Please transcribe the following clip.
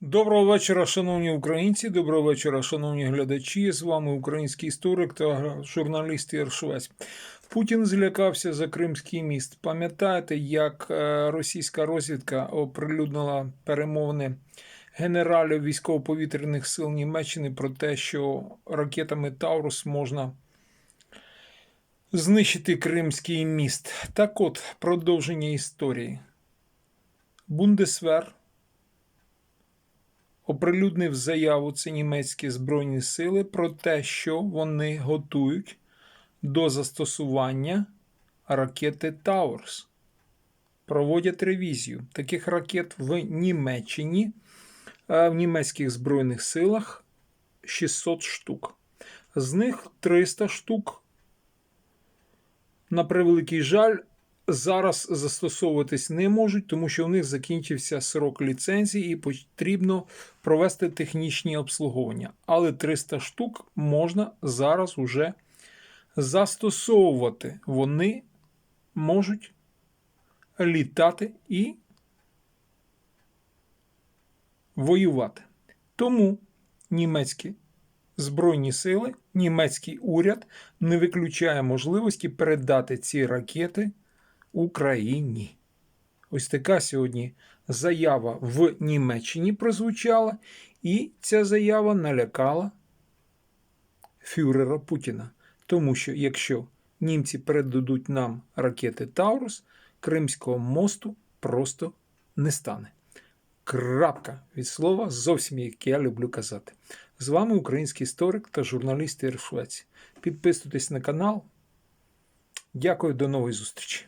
Доброго вечора, шановні українці. Доброго вечора, шановні глядачі. З вами український історик та журналіст Ігор Путін злякався за Кримський міст. Пам'ятаєте, як е, російська розвідка оприлюднила перемовини генералів військово-повітряних сил Німеччини про те, що ракетами Таурус можна знищити Кримський міст. Так от, продовження історії. Бундесвер оприлюднив заяву це німецькі збройні сили про те, що вони готують до застосування ракети Таурс. Проводять ревізію таких ракет в Німеччині, е, в німецьких збройних силах 600 штук. З них 300 штук, на превеликий жаль, зараз застосовуватись не можуть, тому що у них закінчився срок ліцензії і потрібно провести технічні обслуговування. Але 300 штук можна зараз уже застосовувати. Вони можуть літати і воювати. Тому німецькі збройні сили, німецький уряд не виключає можливості передати ці ракети Україні. Ось така сьогодні заява в Німеччині прозвучала, і ця заява налякала фюрера Путіна. Тому що якщо німці передадуть нам ракети Таурус, Кримського мосту просто не стане. Крапка від слова зовсім як я люблю казати. З вами український історик та журналіст Ір Швець. Підписуйтесь на канал. Дякую, до нової зустрічі.